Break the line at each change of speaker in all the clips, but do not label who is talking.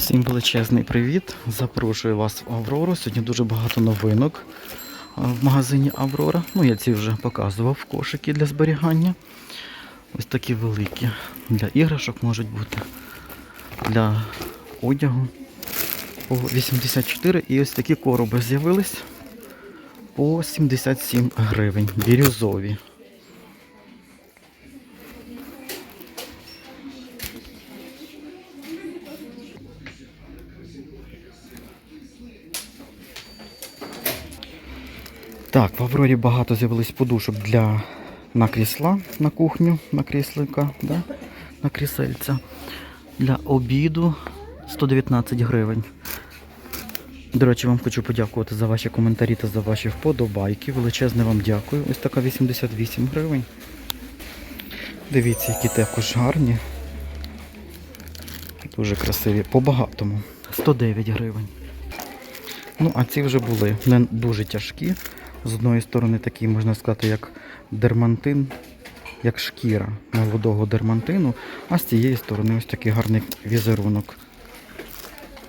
Всім величезний привіт! Запрошую вас в Аврору. Сьогодні дуже багато новинок в магазині Аврора. Ну, я ці вже показував кошики для зберігання. Ось такі великі. Для іграшок можуть бути, для одягу. По 84 і ось такі короби з'явились по 77 гривень. Бірюзові. Так, в Аврорі багато з'явилось подушок для на крісла, на кухню, на кріслика, да? на крісельця. Для обіду 119 гривень. До речі, вам хочу подякувати за ваші коментарі та за ваші вподобайки. Величезне вам дякую. Ось така 88 гривень. Дивіться, які також гарні. Дуже красиві. По багатому. 109 гривень. Ну, а ці вже були не дуже тяжкі. З одної сторони такі, можна сказати, як дермантин, як шкіра молодого дермантину, а з цієї сторони ось такий гарний візерунок.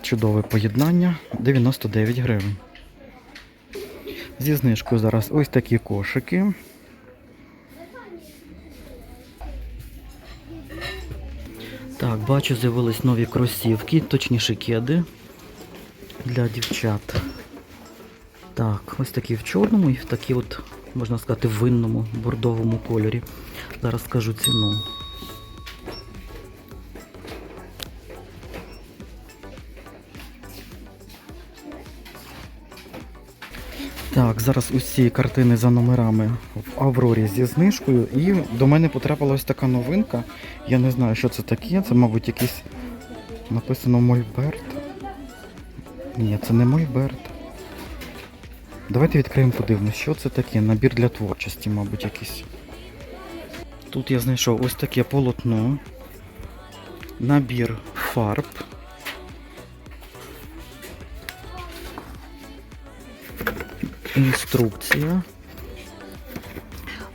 Чудове поєднання 99 гривень. Зі знижкою зараз ось такі кошики. Так, бачу, з'явились нові кросівки, точніше кеди для дівчат. Так, ось такі в чорному і в такі от, можна сказати, в винному бордовому кольорі. Зараз скажу ціну. Так, зараз усі картини за номерами в Аврорі зі знижкою. І до мене потрапила ось така новинка. Я не знаю, що це таке. Це, мабуть, якийсь написано Мольберт. Ні, це не Мольберт. Давайте відкриємо подивимось, що це таке. Набір для творчості, мабуть, якийсь. Тут я знайшов ось таке полотно. Набір фарб. Інструкція.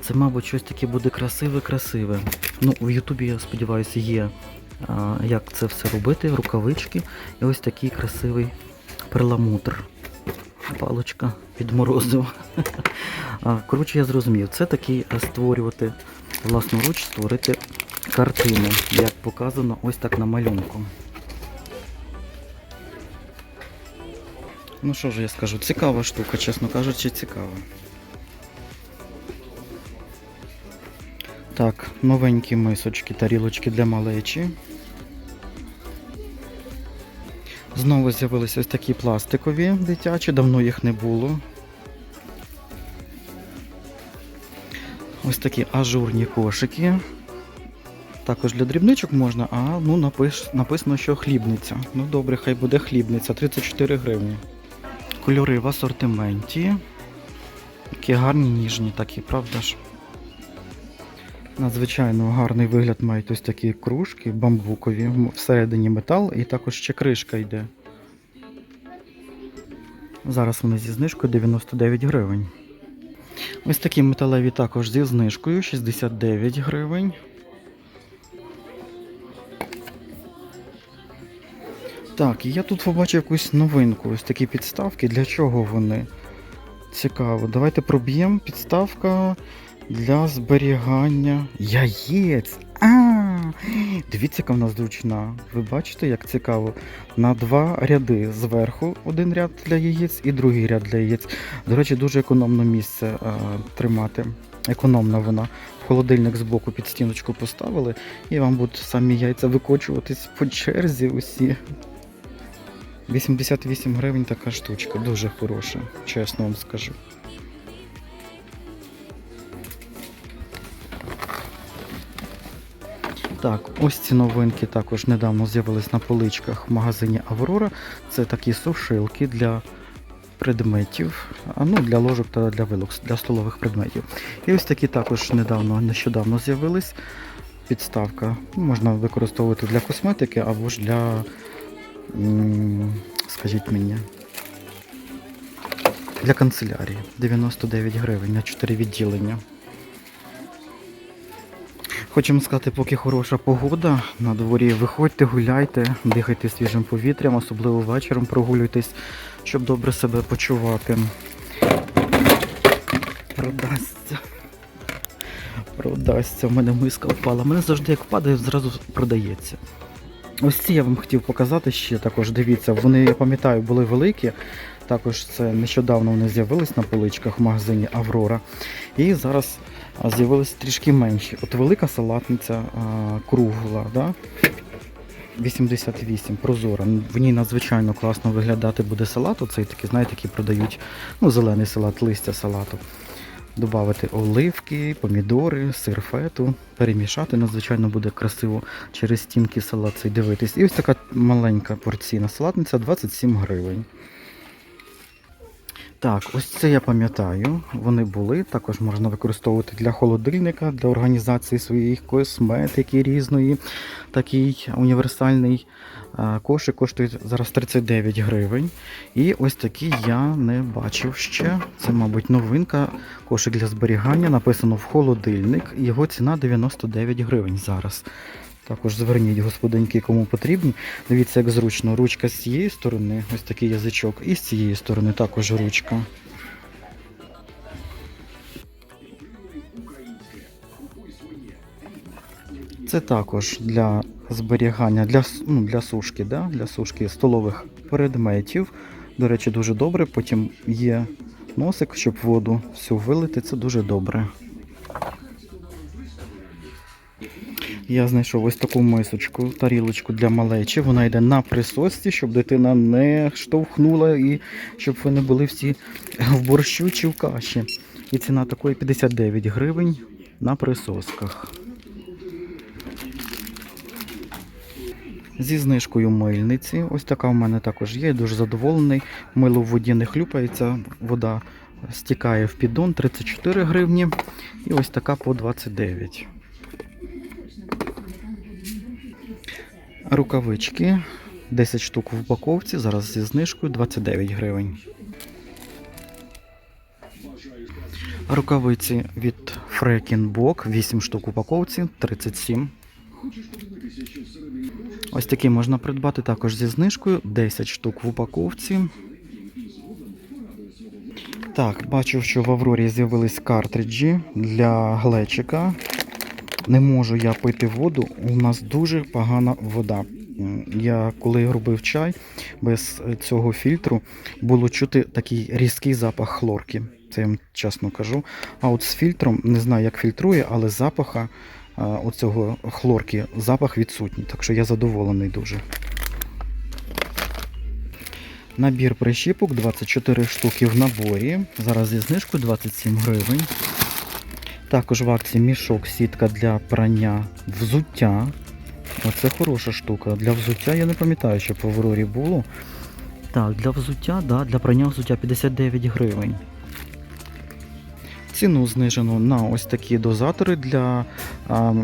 Це, мабуть, щось таке буде красиве-красиве. Ну, в Ютубі, я сподіваюся, є як це все робити, рукавички. І ось такий красивий перламутр. Палочка від морозу. Коротше, я зрозумів, це такий а, створювати власноруч, створити картину, як показано ось так на малюнку. Ну що ж я скажу, цікава штука, чесно кажучи, цікава. Так, новенькі мисочки, тарілочки для малечі. Знову з'явилися ось такі пластикові дитячі, давно їх не було. Ось такі ажурні кошики. Також для дрібничок можна, а ну напиш, написано, що хлібниця. Ну добре, хай буде хлібниця, 34 гривні. Кольори в асортименті. Такі гарні ніжні, такі, правда ж? Надзвичайно гарний вигляд мають ось такі кружки бамбукові, всередині метал і також ще кришка йде. Зараз вони зі знижкою 99 гривень. Ось такі металеві також зі знижкою 69 гривень. Так, і я тут побачив якусь новинку. Ось такі підставки. Для чого вони? Цікаво. Давайте проб'ємо. Підставка для зберігання яєць. А, дивіться, яка в нас зручна. Ви бачите, як цікаво. На два ряди зверху один ряд для яєць і другий ряд для яєць. До речі, дуже економно місце а, тримати. Економна вона. В холодильник збоку під стіночку поставили, і вам будуть самі яйця викочуватись по черзі усі. 88 гривень така штучка, дуже хороша, чесно вам скажу. Так, ось ці новинки також недавно з'явились на поличках в магазині Аврора. Це такі сушилки для предметів, ну для ложок та для вилок, для столових предметів. І ось такі також недавно, нещодавно з'явились. Підставка можна використовувати для косметики або ж для, скажіть мені, для канцелярії. 99 гривень на 4 відділення. Хочемо сказати, поки хороша погода на дворі, виходьте, гуляйте, дихайте свіжим повітрям, особливо вечором прогулюйтесь, щоб добре себе почувати. Продасться. Продасться. У мене миска впала. У мене завжди як падає, зразу продається. Ось ці я вам хотів показати ще також. Дивіться, вони, я пам'ятаю, були великі. Також це нещодавно вони з'явились на поличках в магазині Аврора. І зараз а, з'явились трішки менші. От велика салатниця а, кругла, да? 88, прозора. В ній надзвичайно класно виглядати буде салат. Оцей такий, знаєте, який продають ну, зелений салат, листя салату. Добавити оливки, помідори, сир фету, перемішати надзвичайно буде красиво через стінки салат цей дивитись. І ось така маленька порційна салатниця 27 гривень. Так, ось це я пам'ятаю. Вони були. Також можна використовувати для холодильника, для організації своєї косметики різної. Такий універсальний е, кошик коштує зараз 39 гривень. І ось такий я не бачив ще. Це, мабуть, новинка. Кошик для зберігання. Написано в холодильник. Його ціна 99 гривень зараз. Також зверніть, господинки, кому потрібні. Дивіться, як зручно. Ручка з цієї сторони, ось такий язичок, і з цієї сторони також ручка. Це також для зберігання, для, ну, для сушки, да? для сушки столових предметів. До речі, дуже добре. Потім є носик, щоб воду всю вилити. Це дуже добре. Я знайшов ось таку мисочку, тарілочку для малечі. Вона йде на присосці, щоб дитина не штовхнула і щоб ви не були всі в борщу чи в каші. І ціна такої 59 гривень на присосках. Зі знижкою мильниці. Ось така в мене також є. Дуже задоволений. Мило в воді не хлюпається, вода стікає в піддон 34 гривні. І ось така по 29. Рукавички 10 штук в упаковці, зараз зі знижкою 29 гривень. Рукавиці від Фрекінбок 8 штук в упаковці 37. Ось такі можна придбати також зі знижкою 10 штук в упаковці. Так, бачу, що в Аврорі з'явились картриджі для глечика. Не можу я пити воду, у нас дуже погана вода. Я коли робив чай без е, цього фільтру, було чути такий різкий запах хлорки. Це я вам чесно кажу. А от з фільтром не знаю, як фільтрує, але запаха а, оцього хлорки, запах відсутній. Так що я задоволений дуже. Набір прищіпок 24 штуки в наборі. Зараз зі знижкою 27 гривень. Також в акції мішок сітка для прання взуття. Оце хороша штука. Для взуття я не пам'ятаю, що по Аврорі було. Так, для взуття, да, для прання взуття 59 гривень. Ціну знижено на ось такі дозатори для а,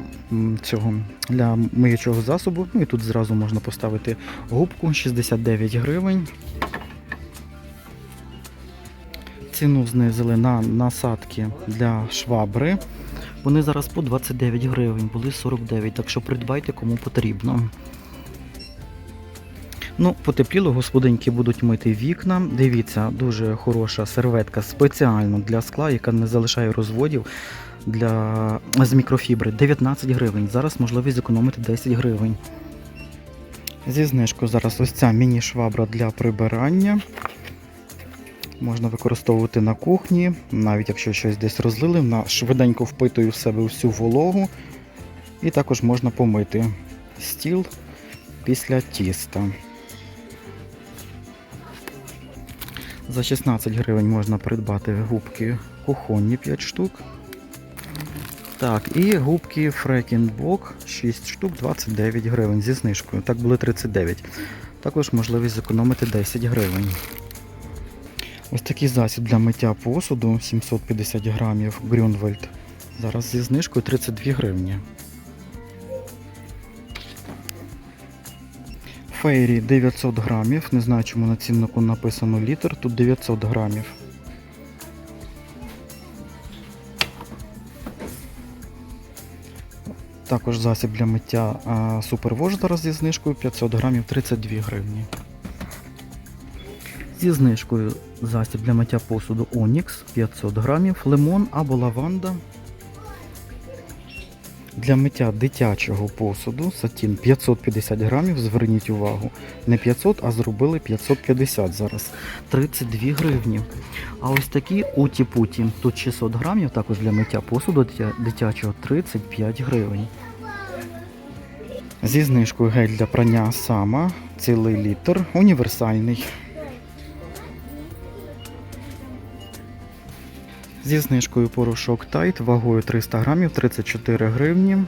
цього для миючого засобу. Ну і тут зразу можна поставити губку 69 гривень. Ціну знизили на насадки для швабри. Вони зараз по 29 гривень, були 49, так що придбайте кому потрібно. Ну, потепліло, господинки будуть мити вікна. Дивіться, дуже хороша серветка спеціально для скла, яка не залишає розводів для... з мікрофібри. 19 гривень. Зараз можливість зекономити 10 гривень. Зі знижкою зараз ось ця міні-швабра для прибирання. Можна використовувати на кухні, навіть якщо щось десь розлили, вона швиденько впитує в себе всю вологу. І також можна помити стіл після тіста. За 16 гривень можна придбати губки кухонні 5 штук. Так, і губки Фрекінбок 6 штук 29 гривень зі знижкою. Так були 39. Також можливість зекономити 10 гривень. Ось такий засіб для миття посуду 750 грамів Грюнвельд. Зараз зі знижкою 32 гривні. Фейрі 900 грамів. Не знаю, чому на ціннику написано літр, тут 900 грамів. також засіб для миття супервош зараз зі знижкою 500 грамів 32 гривні. Зі знижкою засіб для миття посуду Onyx 500 грамів, лимон або лаванда. Для миття дитячого посуду сатін 550 грамів, зверніть увагу, не 500, а зробили 550 зараз. 32 гривні. А ось такі уті-путі, тут 600 грамів, також для миття посуду дитя- дитячого 35 гривень. Зі знижкою гель для прання сама, цілий літр, універсальний. Зі знижкою порошок Тайт вагою 300 грамів 34 гривні.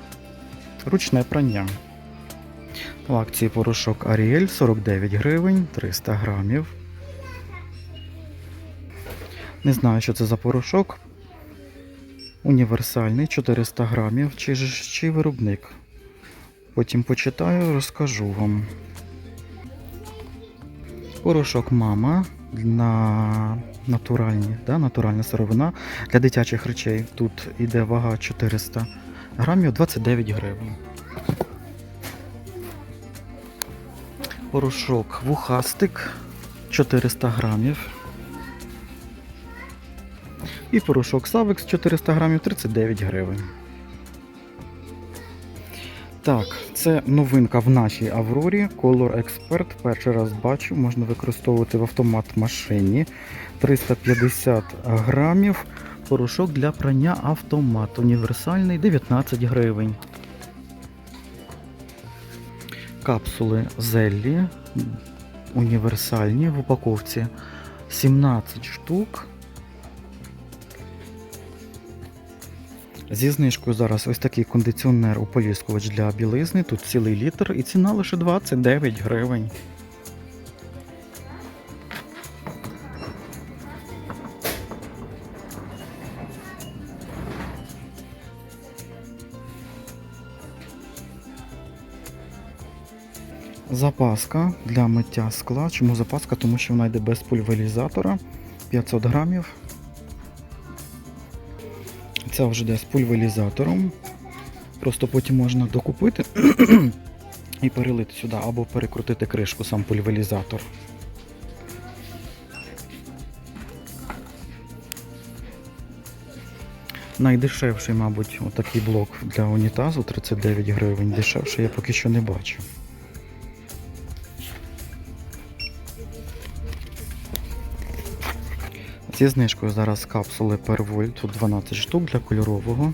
Ручне прання. В акції порошок Аріель 49 гривень 300 грамів. Не знаю, що це за порошок. Універсальний 400 грамів. Чи, чи виробник. Потім почитаю, розкажу вам. Порошок мама на натуральні, да, натуральна сировина для дитячих речей. Тут іде вага 400 грамів 29 гривень. Порошок вухастик 400 грамів. І порошок Савекс 400 грамів 39 гривень. Так, це новинка в нашій Аврорі. Color Expert. Перший раз бачу, можна використовувати в автомат машині. 350 грамів. Порошок для прання автомат. Універсальний 19 гривень. Капсули Зеллі. Універсальні в упаковці 17 штук. Зі знижкою зараз ось такий кондиціонер ополіскувач для білизни. Тут цілий літр і ціна лише 29 гривень. Запаска для миття скла. Чому запаска? Тому що вона йде без пульверізатора 500 грамів. Це вже йде з пульверізатором. Просто потім можна докупити і перелити сюди, або перекрутити кришку сам пульверізатор. Найдешевший, мабуть, отакий блок для унітазу 39 гривень. Дешевше я поки що не бачу. Зі знижкою зараз капсули Perwoll, тут 12 штук для кольорового.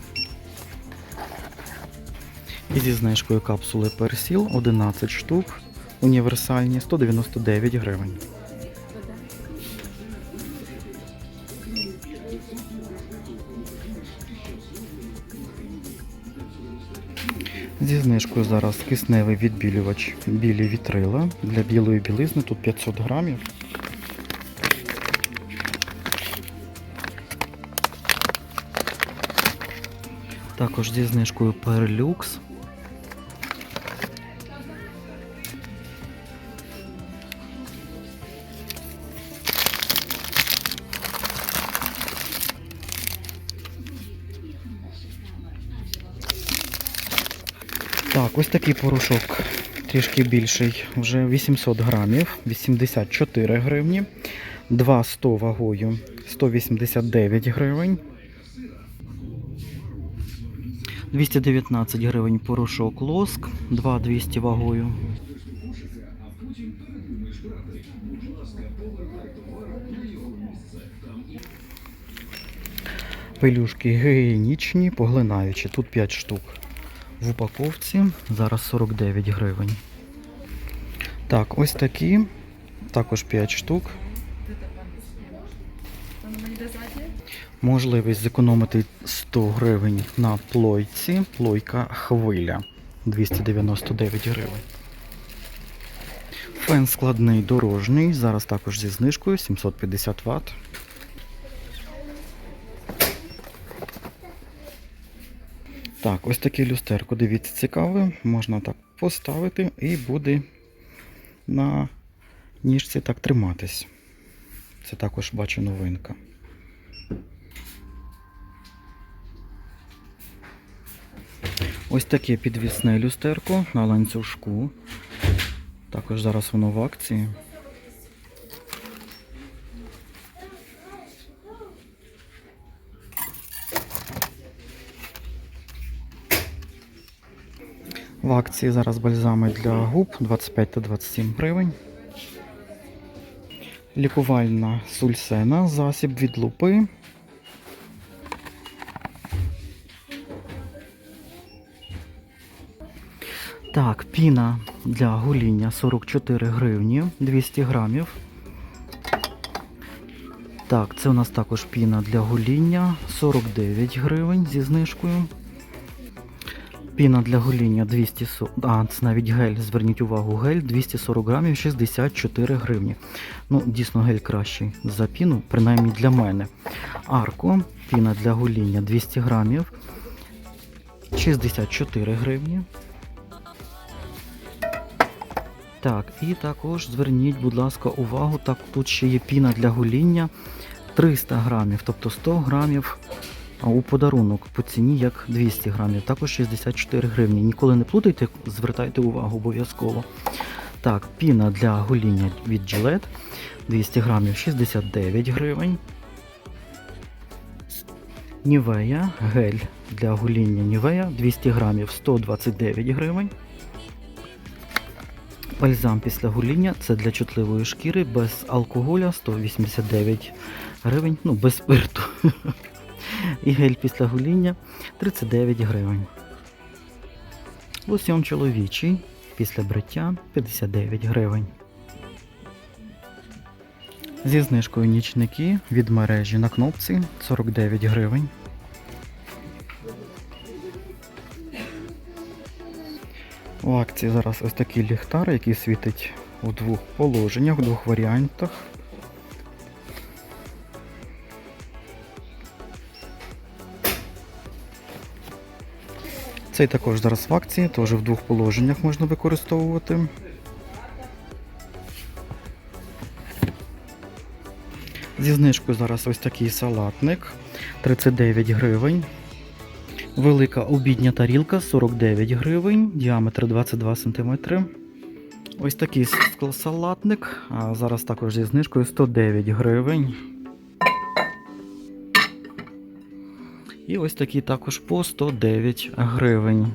І зі знижкою капсули Persil 11 штук. Універсальні 199 гривень. Зі знижкою зараз кисневий відбілювач білі вітрила для білої білизни, тут 500 грамів. Також зі знижкою Perlux. Так, ось такий порошок трішки більший, вже 800 грамів, 84 гривні. 2 100 вагою 189 гривень. 219 гривень порошок лоск, 2200 вагою. Пелюшки гігієнічні, поглинаючі. Тут 5 штук. В упаковці зараз 49 гривень. Так, ось такі. Також 5 штук. Можливість зекономити 100 гривень на плойці. Плойка хвиля 299 гривень. Фен складний дорожній. Зараз також зі знижкою 750 Вт. Так, ось таке люстерко, дивіться, цікаве. Можна так поставити і буде на ніжці так триматись. Це також бачу новинка. Ось таке підвісне люстерко на ланцюжку. Також зараз воно в акції. В акції зараз бальзами для губ 25 та 27 гривень. Лікувальна сульсена, засіб від лупи. Так, піна для гоління 44 гривні, 200 грамів. Так, це у нас також піна для гоління 49 гривень зі знижкою. Піна для гоління 240, а, це навіть гель, зверніть увагу, гель 240 грамів 64 гривні. Ну, дійсно, гель кращий за піну, принаймні для мене. Арко, піна для гоління 200 грамів 64 гривні. Так, і також зверніть, будь ласка, увагу, так тут ще є піна для гоління 300 грамів, тобто 100 грамів у подарунок по ціні як 200 грамів, також 64 гривні. Ніколи не плутайте, звертайте увагу обов'язково. Так, піна для гоління від Gillette 200 грамів 69 гривень. Нівея, гель для гоління Нівея 200 грамів 129 гривень. Бальзам після гоління це для чутливої шкіри без алкоголя 189 гривень, ну без спирту. І гель після гоління 39 гривень. Лосьон чоловічий після бриття 59 гривень. Зі знижкою нічники від мережі на кнопці 49 гривень. У акції зараз ось такий ліхтар, який світить у двох положеннях, у двох варіантах. Цей також зараз в акції, теж в двох положеннях можна використовувати. Зі знижкою зараз ось такий салатник 39 гривень. Велика обідня тарілка 49 гривень, діаметр 22 см. Ось такий салатник, а зараз також зі знижкою 109 гривень. І ось такий також по 109 гривень.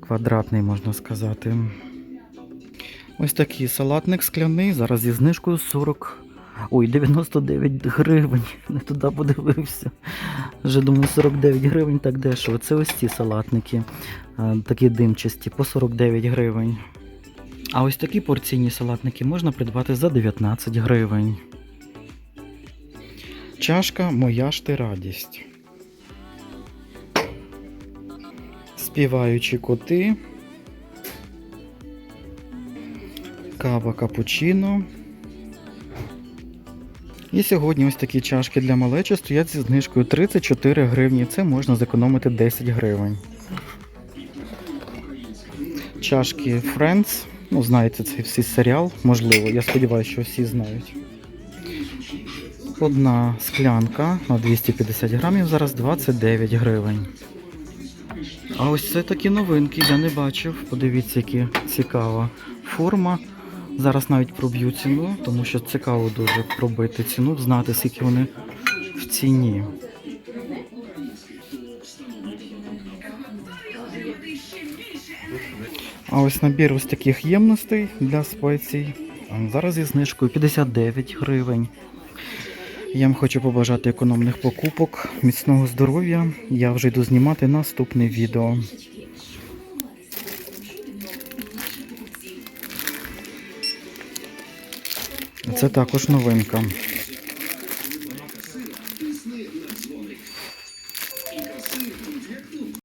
Квадратний, можна сказати. Ось такий салатник скляний, зараз зі знижкою 40. Ой, 99 гривень. Не туди подивився. Вже думаю, 49 гривень так дешево. Це ось ці салатники, такі димчасті, по 49 гривень. А ось такі порційні салатники можна придбати за 19 гривень. Чашка Моя ж ти радість. Співаючі коти. Кава капучино. І сьогодні ось такі чашки для малечі стоять зі знижкою 34 гривні. Це можна зекономити 10 гривень. Чашки Friends. Ну, знаєте, цей всі серіал, можливо, я сподіваюся, що всі знають. Одна склянка на 250 грамів, зараз 29 гривень. А ось це такі новинки, я не бачив. Подивіться, які цікава форма. Зараз навіть проб'ю ціну, тому що цікаво дуже пробити ціну, знати, скільки вони в ціні. А ось набір ось таких ємностей для спецій. Зараз зі знижкою 59 гривень. Я вам хочу побажати економних покупок, міцного здоров'я. Я вже йду знімати наступне відео. Це також новинка.